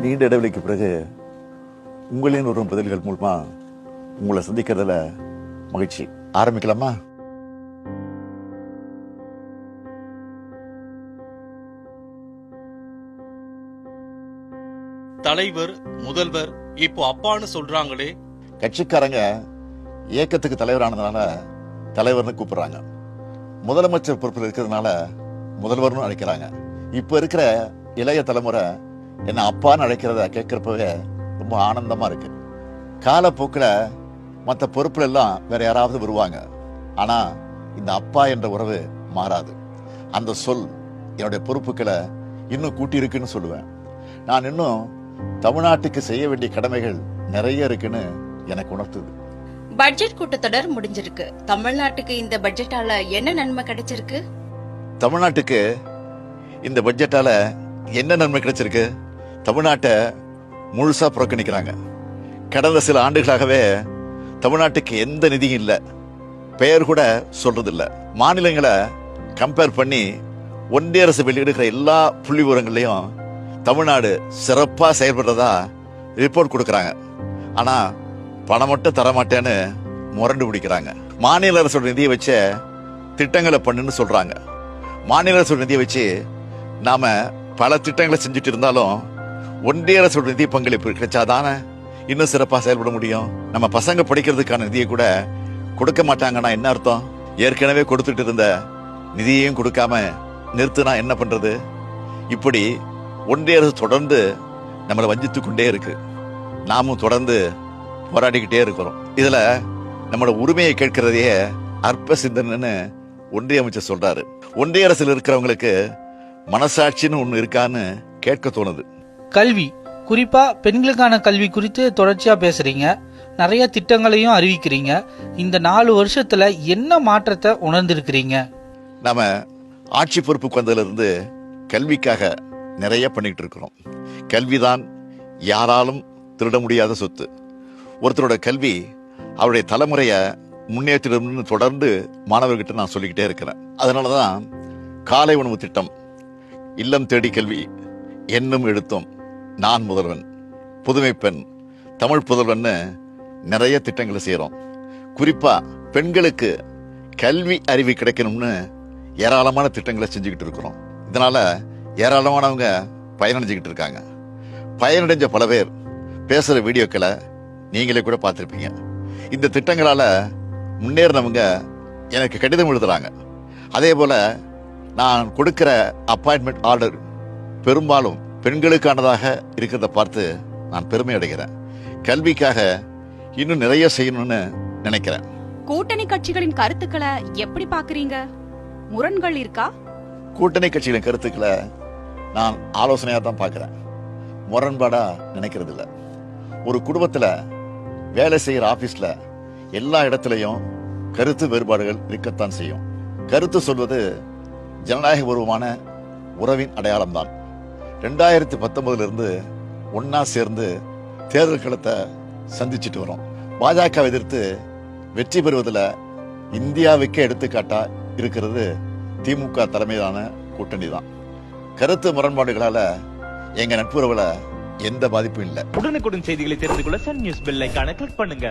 நீண்ட இடைவெளிக்கு பிறகு உங்களின் வரும் பதில்கள் மூலமா உங்களை சந்திக்கிறதுல மகிழ்ச்சி. ஆரம்பிக்கலாமா? தலைவர் முதல்வர் இப்போ அப்பான்னு சொல்றாங்களே. கட்சிக்காரங்க இயக்கத்துக்கு தலைவரானதுனால தலைவர்னு கூப்பிடுறாங்க. முதலமைச்சர் பொறுப்பில் இருக்கிறதுனால முதல்வர்னு அழைக்கிறாங்க. இப்ப இருக்கிற இளைய தலைமுறை என்ன அப்பான்னு அழைக்கிறத கேட்கிறப்பவே ரொம்ப ஆனந்தமா இருக்கு. காலப்போக்கில் மற்ற பொறுப்புல எல்லாம் வேற யாராவது வருவாங்க. ஆனா இந்த அப்பா என்ற உறவு மாறாது. அந்த சொல் என்னுடைய பொறுப்புகளை இன்னும் கூட்டி இருக்குன்னு சொல்லுவேன். நான் இன்னும் தமிழ்நாட்டுக்கு செய்ய வேண்டிய கடமைகள் நிறைய இருக்குன்னு எனக்கு உணர்த்துது. பட்ஜெட் கூட்டத்தொடர் முடிஞ்சிருக்கு. தமிழ்நாட்டுக்கு இந்த பட்ஜெட்டால என்ன நன்மை கிடைச்சிருக்கு? தமிழ்நாட்டுக்கு இந்த பட்ஜெட்டால என்ன நன்மை கிடைச்சிருக்கு? தமிழ்நாட்டை முழுசாக புறக்கணிக்கிறாங்க. கடந்த சில ஆண்டுகளாகவே தமிழ்நாட்டுக்கு எந்த நிதியும் இல்லை. பெயர் கூட சொல்கிறதில்ல மாநிலங்களை கம்பேர் பண்ணி ஒன்றிய அரசு வெளியிடுகிற எல்லா புள்ளி விவரங்களையும் தமிழ்நாடு சிறப்பாக செயல்படுறதா ரிப்போர்ட் கொடுக்குறாங்க. ஆனால் பணம் மட்டும் தரமாட்டேன்னு முரண்டு பிடிக்கிறாங்க. மாநில அரசோட நிதியை வச்சு திட்டங்களை பண்ணுன்னு சொல்கிறாங்க மாநில அரசோட நிதியை வச்சு நாம் பல திட்டங்களை செஞ்சுட்டு இருந்தாலும் ஒன்றிய அரசோட நிதி பங்களிப்பு கிடைச்சாதானே இன்னும் சிறப்பாக செயல்பட முடியும்? நம்ம பசங்க படிக்கிறதுக்கான நிதியை கூட கொடுக்க மாட்டாங்கன்னா என்ன அர்த்தம்? ஏற்கனவே கொடுத்துட்டு இருந்த நிதியையும் கொடுக்காம நிறுத்தினா என்ன பண்றது? இப்படி ஒன்றிய அரசு தொடர்ந்து நம்மளை வஞ்சித்து கொண்டே இருக்கு. நாமும் தொடர்ந்து போராடிக்கிட்டே இருக்கிறோம். இதுல நம்மளோட உரிமையை கேட்கிறதையே அற்ப சிந்தனைன்னு ஒன்றிய அமைச்சர் சொல்றாரு. ஒன்றிய அரசில் இருக்கிறவங்களுக்கு மனசாட்சின்னு ஒன்று இருக்கான்னு கேட்க தோணுது. கல்வி. குறிப்பாக பெண்களுக்கான கல்வி குறித்து தொடர்ச்சியாக பேசுகிறீங்க நிறைய திட்டங்களையும் அறிவிக்கிறீங்க. இந்த நாலு வருஷத்தில் என்ன மாற்றத்தை உணர்ந்திருக்கிறீங்க? நாம் ஆட்சி பொறுப்புக்கு வந்ததுலேருந்து கல்விக்காக நிறைய பண்ணிகிட்டு இருக்கிறோம். கல்விதான் யாராலும் திருட முடியாத சொத்து. ஒருத்தரோட கல்வி அவருடைய தலைமுறையை முன்னேற்றம்னு தொடர்ந்து மாணவர்கிட்ட நான் சொல்லிக்கிட்டே இருக்கிறேன். அதனால தான் காலை உணவு திட்டம் இல்லம் தேடி கல்வி என்னும் எழுத்தும் நான் முதல்வன் புதுமை பெண் தமிழ் புதல்வன்னு நிறைய திட்டங்களை செய்கிறோம் குறிப்பாக பெண்களுக்கு கல்வி அறிவு கிடைக்கணும்னு ஏராளமான திட்டங்களை செஞ்சுக்கிட்டு இருக்கிறோம். இதனால் ஏராளமானவங்க பயனடைஞ்சுக்கிட்டு இருக்காங்க. பயனடைஞ்ச பல பேர் பேசுகிற வீடியோக்களை நீங்களே கூட பார்த்துருப்பீங்க. இந்த திட்டங்களால் முன்னேறினவங்க எனக்கு கடிதம் எழுதுகிறாங்க அதே போல் நான் கொடுக்குற அப்பாயின்மெண்ட் ஆர்டர் பெரும்பாலும் பெண்களுக்கானதாக இருக்கிறத பார்த்து நான் பெருமை அடைகிறேன் கல்விக்காக இன்னும் நிறைய செய்யணும்னு நினைக்கிறேன். கூட்டணி கட்சிகளின் கருத்துக்களை எப்படி பாக்குறீங்க முரண்கள் இருக்கா? கூட்டணி கட்சிகளின் கருத்துக்களை நான் ஆலோசனையா தான் பார்க்கிறேன். முரண்பாடா நினைக்கிறது இல்ல ஒரு குடும்பத்துல வேலை செய்யற ஆபீஸ்ல எல்லா இடத்துலயும் கருத்து வேறுபாடுகள் இருக்கத்தான் செய்யும். கருத்து சொல்வது ஜனநாயக பூர்வமான உறவின் அடையாளம் தான் ரெண்டாயிரத்தி பத்தொன்பதுலேருந்து ஒன்றா சேர்ந்து தேர்தல் களத்தை சந்திச்சிட்டு வரோம். பாஜக எதிர்த்து வெற்றி பெறுவதில் இந்தியாவுக்கே எடுத்துக்காட்டாக இருக்கிறது திமுக தலைமையிலான கூட்டணி தான். கருத்து முரண்பாடுகளால் எங்கள் நட்புறவுல எந்த பாதிப்பும் இல்லை. உடனுக்குடன் செய்திகளை தெரிந்து கொள்ள சன் நியூஸ் பெல்லைக்கான கிளிக் பண்ணுங்க.